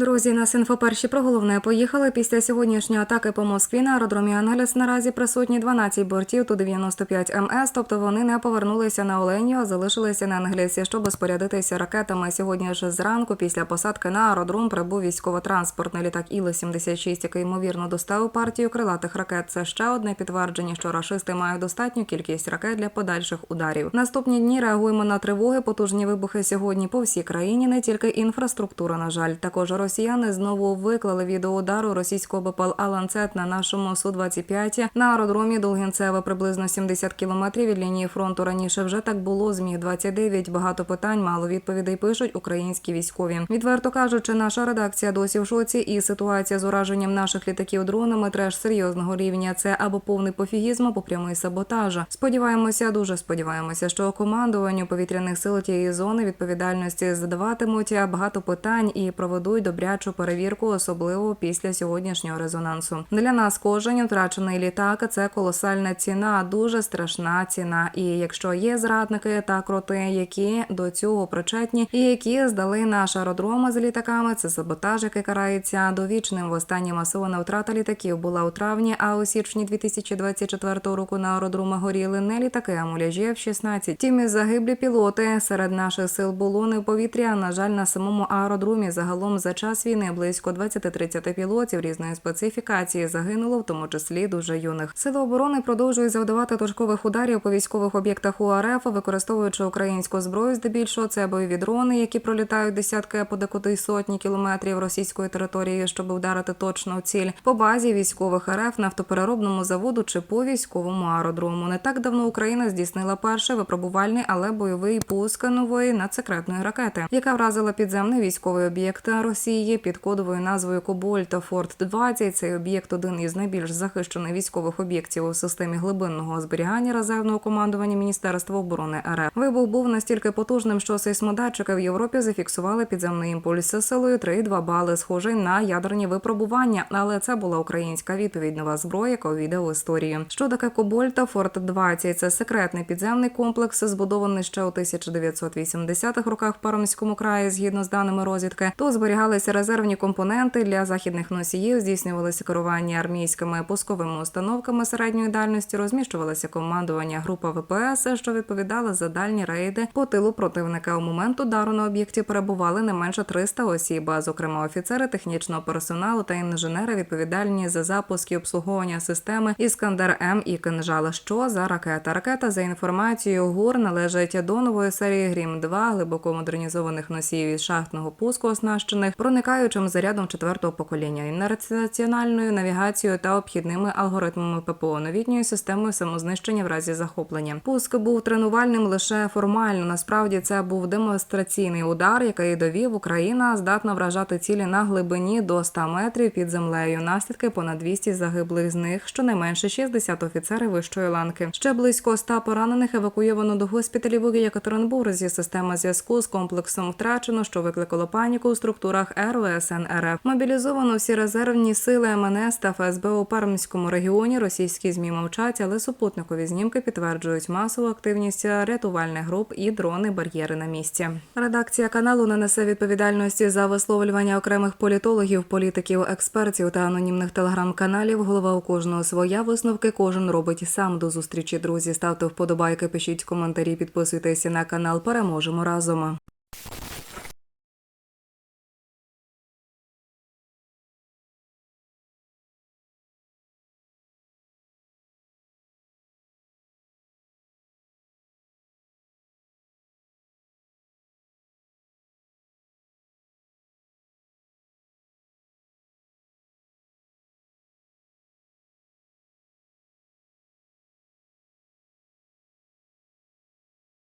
Друзі, нас інфоперші про головне поїхали. Після сьогоднішньої атаки по Москві на аеродромі Ангелес наразі присутні 12 бортів ту 95 МС, тобто вони не повернулися на Оленю, а залишилися на Ангелесі, щоб спорядитися ракетами. Сьогодні ж зранку, після посадки на аеродром, прибув військово-транспортний літак Іл-76, який ймовірно доставив партію крилатих ракет. Це ще одне підтвердження, що рашисти мають достатню кількість ракет для подальших ударів. Наступні дні реагуємо на тривоги. Потужні вибухи сьогодні по всій країні, не тільки інфраструктура. На жаль, також росіяни знову виклали відео удару російського БПЛА «Ланцет» на нашому су 25 на аеродромі Долгінцеве, приблизно 70 кілометрів від лінії фронту. Раніше вже так було. Зміг 29 Багато питань, мало відповідей пишуть українські військові. Відверто кажучи, наша редакція досі в шоці, і ситуація з ураженням наших літаків дронами треш серйозного рівня. Це або повний пофігізм, або прямий саботаж. Сподіваємося, дуже сподіваємося, що командуванню повітряних сил тієї зони відповідальності задаватимуть багато питань і проведуть добрячу перевірку, особливо після сьогоднішнього резонансу. Для нас кожен втрачений літак це колосальна ціна, дуже страшна ціна. І якщо є зрадники та кроти, які до цього причетні, і які здали наш аеродром з літаками, це саботаж, який карається довічним. Востаннє масована втрата літаків була у травні, а у січні 2024 року на аеродрома горіли не літаки, а муляжі F-16. Тім і загиблі пілоти серед наших сил було не в повітрі. а, На жаль, на самому аеродромі загалом за час війни близько 20-30 пілотів різної специфікації загинуло, в тому числі дуже юних. Сили оборони продовжують завдавати точкових ударів по військових об'єктах УРФ, використовуючи українську зброю. Здебільшого це бойові дрони, які пролітають десятки, а подекуди сотні кілометрів російської території, щоб вдарити точно в ціль по базі військових РФ, нафтопереробному заводу чи по військовому аеродрому. Не так давно Україна здійснила перший випробувальний, але бойовий пуск нової надсекретної ракети, яка вразила підземний військовий об'єкт Росії під кодовою назвою Кобольта Форт 20 Цей об'єкт один із найбільш захищених військових об'єктів у системі глибинного зберігання резервного командування Міністерства оборони РФ. Вибух був настільки потужним, що сейсмодатчики в Європі зафіксували підземний імпульс з силою 3,2 бали, схожий на ядерні випробування. Але це була українська відповідь нова зброя, яка увійде в історію. Що таке Кобольта Форт 20 Це секретний підземний комплекс, збудований ще у 1980-х роках в Паромському краї, згідно з даними розвідки. Тут зберігалися резервні компоненти для західних носіїв, здійснювалося керування армійськими пусковими установками середньої дальності, розміщувалося командування група ВПС, що відповідала за дальні рейди по тилу противника. У момент удару на об'єкті перебували не менше 300 осіб, а зокрема офіцери технічного персоналу та інженери відповідальні за запуск і обслуговування системи Іскандер М і кинжал. Що за ракета? Ракета за інформацією ГУР належить до нової серії Грім 2 глибоко модернізованих носіїв із шахтного пуску, оснащених проникаючим зарядом четвертого покоління, інерціональною навігацією та обхідними алгоритмами ППО, новітньою системою самознищення в разі захоплення. Пуск був тренувальним лише формально. Насправді це був демонстраційний удар, який довів Україна здатна вражати цілі на глибині до 100 метрів під землею. Наслідки понад 200 загиблих з них, щонайменше 60 офіцерів вищої ланки. Ще близько 100 поранених евакуйовано до госпіталів у Єкатеринбурзі. Система зв'язку з комплексом втрачено, що викликало паніку у структурах РВСН. Мобілізовано всі резервні сили МНС та ФСБ у Пермському регіоні. Російські змі мовчать, але супутникові знімки підтверджують масову активність рятувальних груп і дрони бар'єри на місці. Редакція каналу не несе відповідальності за висловлювання окремих політологів, політиків, експертів та анонімних телеграм-каналів. Голова у кожного своя висновки. Кожен робить сам до зустрічі. Друзі, ставте вподобайки, пишіть коментарі, підписуйтесь на канал. Переможемо разом.